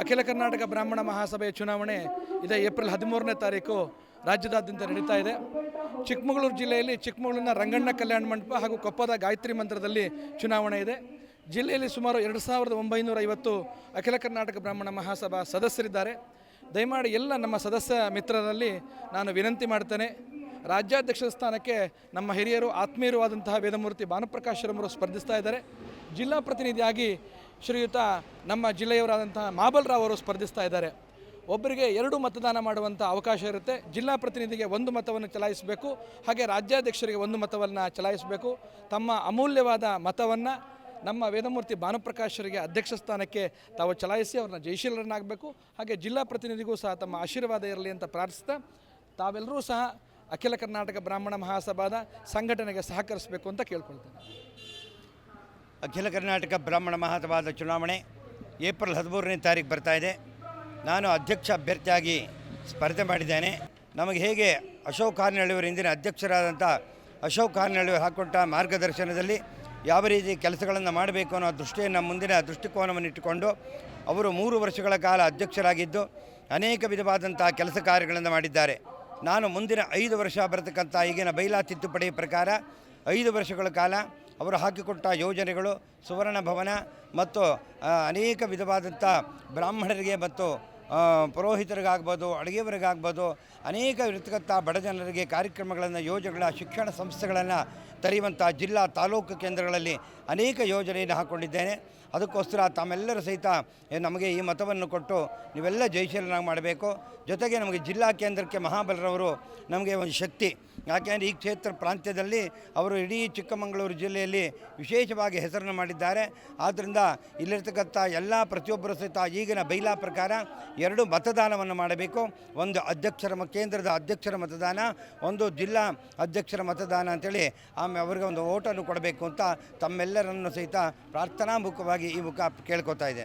ಅಖಿಲ ಕರ್ನಾಟಕ ಬ್ರಾಹ್ಮಣ ಮಹಾಸಭೆಯ ಚುನಾವಣೆ ಇದೇ ಏಪ್ರಿಲ್ ಹದಿಮೂರನೇ ತಾರೀಕು ರಾಜ್ಯದಾದ್ಯಂತ ನಡೀತಾ ಇದೆ. ಚಿಕ್ಕಮಗಳೂರು ಜಿಲ್ಲೆಯಲ್ಲಿ ಚಿಕ್ಕಮಗಳೂರಿನ ರಂಗಣ್ಣ ಕಲ್ಯಾಣ ಮಂಟಪ ಹಾಗೂ ಕೊಪ್ಪದ ಗಾಯತ್ರಿ ಮಂತ್ರದಲ್ಲಿ ಚುನಾವಣೆ ಇದೆ. ಜಿಲ್ಲೆಯಲ್ಲಿ ಸುಮಾರು ಎರಡು ಸಾವಿರದ ಒಂಬೈನೂರ ಐವತ್ತು ಅಖಿಲ ಕರ್ನಾಟಕ ಬ್ರಾಹ್ಮಣ ಮಹಾಸಭಾ ಸದಸ್ಯರಿದ್ದಾರೆ. ದಯಮಾಡಿ ಎಲ್ಲ ನಮ್ಮ ಸದಸ್ಯ ಮಿತ್ರರಲ್ಲಿ ನಾನು ವಿನಂತಿ ಮಾಡ್ತೇನೆ, ರಾಜ್ಯಾಧ್ಯಕ್ಷ ಸ್ಥಾನಕ್ಕೆ ನಮ್ಮ ಹಿರಿಯರು ಆತ್ಮೀಯರು ಆದಂತಹ ವೇದಮೂರ್ತಿ ಭಾನುಪ್ರಕಾಶ್ರಮರು ಸ್ಪರ್ಧಿಸ್ತಾ ಇದ್ದಾರೆ. ಜಿಲ್ಲಾ ಪ್ರತಿನಿಧಿಯಾಗಿ ಶ್ರೀಯುತ, ನಮ್ಮ ಜಿಲ್ಲೆಯವರಾದಂತಹ ಮಾಬಲ್ ರಾವ್ ಅವರು ಸ್ಪರ್ಧಿಸ್ತಾ ಇದ್ದಾರೆ. ಒಬ್ಬರಿಗೆ ಎರಡು ಮತದಾನ ಮಾಡುವಂಥ ಅವಕಾಶ ಇರುತ್ತೆ. ಜಿಲ್ಲಾ ಪ್ರತಿನಿಧಿಗೆ ಒಂದು ಮತವನ್ನು ಚಲಾಯಿಸಬೇಕು. ಹಾಗೆ ರಾಜ್ಯಾಧ್ಯಕ್ಷರಿಗೆ ಒಂದು ಮತವನ್ನು ಚಲಾಯಿಸಬೇಕು. ತಮ್ಮ ಅಮೂಲ್ಯವಾದ ಮತವನ್ನು ನಮ್ಮ ವೇದಮೂರ್ತಿ ಭಾನುಪ್ರಕಾಶರಿಗೆ ಅಧ್ಯಕ್ಷ ಸ್ಥಾನಕ್ಕೆ ತಾವು ಚಲಾಯಿಸಿ ಅವ್ರನ್ನ ಜಯಶೀಲರನ್ನಾಗಬೇಕು. ಹಾಗೆ ಜಿಲ್ಲಾ ಪ್ರತಿನಿಧಿಗೂ ಸಹ ತಮ್ಮ ಆಶೀರ್ವಾದ ಇರಲಿ ಅಂತ ಪ್ರಾರ್ಥಿಸ್ತಾ ತಾವೆಲ್ಲರೂ ಸಹ ಅಖಿಲ ಕರ್ನಾಟಕ ಬ್ರಾಹ್ಮಣ ಮಹಾಸಭಾದ ಸಂಘಟನೆಗೆ ಸಹಕರಿಸಬೇಕು ಅಂತ ಕೇಳ್ಕೊಳ್ತೇನೆ. ಅಖಿಲ ಕರ್ನಾಟಕ ಬ್ರಾಹ್ಮಣ ಮಹಾಸಭಾದ ಚುನಾವಣೆ ಏಪ್ರಿಲ್ ಹದಿಮೂರನೇ ತಾರೀಕು ಇದೆ. ನಾನು ಅಧ್ಯಕ್ಷ ಅಭ್ಯರ್ಥಿಯಾಗಿ ಸ್ಪರ್ಧೆ ಮಾಡಿದ್ದೇನೆ. ನಮಗೆ ಹೇಗೆ ಅಶೋಕ್ ಕಾರ್ನಳ್ಳಿಯವರು ಇಂದಿನ ಅಧ್ಯಕ್ಷರಾದಂಥ ಅಶೋಕ್ ಕಾರ್ನಳ್ಳಿಯವರು ಹಾಕ್ಕೊಟ್ಟ ಮಾರ್ಗದರ್ಶನದಲ್ಲಿ ಯಾವ ರೀತಿ ಕೆಲಸಗಳನ್ನು ಮಾಡಬೇಕು ಅನ್ನೋ ದೃಷ್ಟಿಯನ್ನು ಮುಂದಿನ ದೃಷ್ಟಿಕೋನವನ್ನು ಇಟ್ಟುಕೊಂಡು ಅವರು ಮೂರು ವರ್ಷಗಳ ಕಾಲ ಅಧ್ಯಕ್ಷರಾಗಿದ್ದು ಅನೇಕ ವಿಧವಾದಂಥ ಕೆಲಸ ಕಾರ್ಯಗಳನ್ನು ಮಾಡಿದ್ದಾರೆ. ನಾನು ಮುಂದಿನ ಐದು ವರ್ಷ ಬರತಕ್ಕಂಥ ಈಗಿನ ಬೈಲಾ ತಿದ್ದುಪಡಿ ಪ್ರಕಾರ ಐದು ವರ್ಷಗಳ ಕಾಲ ಅವರು ಹಾಕಿಕೊಟ್ಟ ಯೋಜನೆಗಳು, ಸುವರ್ಣ ಭವನ ಮತ್ತು ಅನೇಕ ವಿಧವಾದಂಥ ಬ್ರಾಹ್ಮಣರಿಗೆ ಮತ್ತು ಪುರೋಹಿತರಿಗಾಗ್ಬೋದು, ಅಡುಗೆಯವರಿಗಾಗ್ಬೋದು, ಅನೇಕ ಇರತಕ್ಕಂಥ ಬಡ ಜನರಿಗೆ ಕಾರ್ಯಕ್ರಮಗಳನ್ನು, ಯೋಜನೆಗಳ, ಶಿಕ್ಷಣ ಸಂಸ್ಥೆಗಳನ್ನು ತೆರೆಯುವಂಥ ಜಿಲ್ಲಾ ತಾಲೂಕು ಕೇಂದ್ರಗಳಲ್ಲಿ ಅನೇಕ ಯೋಜನೆಯನ್ನು ಹಾಕ್ಕೊಂಡಿದ್ದೇನೆ ಅದಕ್ಕೋಸ್ಕರ ತಮ್ಮೆಲ್ಲರೂ ಸಹಿತ ನಮಗೆ ಈ ಮತವನ್ನು ಕೊಟ್ಟು ನೀವೆಲ್ಲ ಜಯಶೀಲನಾಗಿ ಮಾಡಬೇಕು. ಜೊತೆಗೆ ನಮಗೆ ಜಿಲ್ಲಾ ಕೇಂದ್ರಕ್ಕೆ ಮಹಾಬಲರವರು ನಮಗೆ ಒಂದು ಶಕ್ತಿ ಯಾಕೆಂದರೆ ಈ ಕ್ಷೇತ್ರ ಪ್ರಾಂತ್ಯದಲ್ಲಿ ಅವರು ಇಡೀ ಚಿಕ್ಕಮಗಳೂರು ಜಿಲ್ಲೆಯಲ್ಲಿ ವಿಶೇಷವಾಗಿ ಹೆಸರನ್ನು ಮಾಡಿದ್ದಾರೆ. ಆದ್ದರಿಂದ ಇಲ್ಲಿರ್ತಕ್ಕಂಥ ಎಲ್ಲ ಪ್ರತಿಯೊಬ್ಬರು ಸಹಿತ ಈಗಿನ ಬೈಲಾ ಪ್ರಕಾರ ಎರಡು ಮತದಾನವನ್ನು ಮಾಡಬೇಕು. ಒಂದು ಅಧ್ಯಕ್ಷರ ಕೇಂದ್ರದ ಅಧ್ಯಕ್ಷರ ಮತದಾನ, ಒಂದು ಜಿಲ್ಲಾ ಅಧ್ಯಕ್ಷರ ಮತದಾನ ಅಂತೇಳಿ ಆಮೇಲೆ ಅವರಿಗೆ ಒಂದು ಓಟನ್ನು ಕೊಡಬೇಕು ಅಂತ ತಮ್ಮೆಲ್ಲರನ್ನು ಸಹಿತ ಪ್ರಾರ್ಥನಾಮುಖವಾಗಿ ಈ ಮುಖ ಕೇಳ್ಕೊತಾ ಇದೆ.